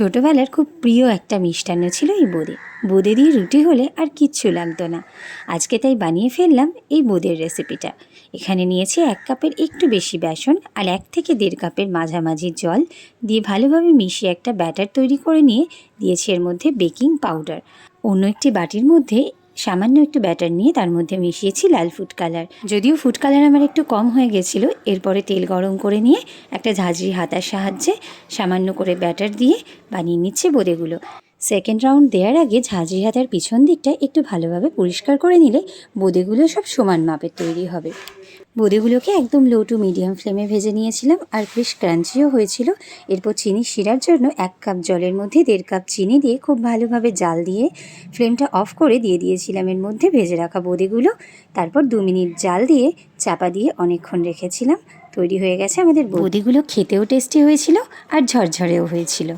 ছোটোবেলার খুব প্রিয় একটা মিষ্টান্ন ছিল এই বোঁদে। বোঁদে দিয়ে রুটি হলে আর কিচ্ছু লাগতো না। আজকে তাই বানিয়ে ফেললাম এই বোঁদের রেসিপিটা। এখানে নিয়েছি এক কাপের একটু বেশি বেসন আর এক থেকে দেড় কাপের মাঝামাঝি জল দিয়ে ভালোভাবে মিশিয়ে একটা ব্যাটার তৈরি করে নিয়ে দিয়েছি এর মধ্যে বেকিং পাউডার। অন্য একটি বাটির মধ্যে সামান্য একটু ব্যাটার নিয়ে তার মধ্যে মিশিয়েছি লাল ফুড কালার। যদিও ফুড কালার আমার একটু কম হয়ে গেছিল, এরপরে তেল গরম করে নিয়ে একটা ঝাঁঝরি হাতার সাহায্যে সামান্য করে ব্যাটার দিয়ে বানিয়ে নিচ্ছে বোঁদেগুলো। সেকেন্ড রাউন্ড দেওয়ার আগে ঝাঁঝরি হাতার পিছন দিকটা একটু ভালোভাবে পরিষ্কার করে নিলে বোঁদেগুলো সব সমান মাপের তৈরি হবে। বোঁদেগুলোকে একদম লো টু মিডিয়াম ফ্লেমে ভেজে নিয়েছিলাম। আর বেশ ক্রাঞ্চিও হয়েছিল। এরপর চিনি শিরার জন্য এক কাপ জলের মধ্যে দেড় কাপ চিনি দিয়ে খুব ভালোভাবে জাল দিয়ে ফ্লেমটা অফ করে দিয়ে দিয়েছিলাম। এর মধ্যে ভেজে রাখা বোঁদেগুলো তারপর দু মিনিট জাল দিয়ে চাপা দিয়ে অনেকক্ষণ রেখেছিলাম। তৈরি হয়ে গেছে আমাদের বোঁদেগুলো খেতেও টেস্টি হয়েছিল আর ঝরঝরেও হয়েছিল।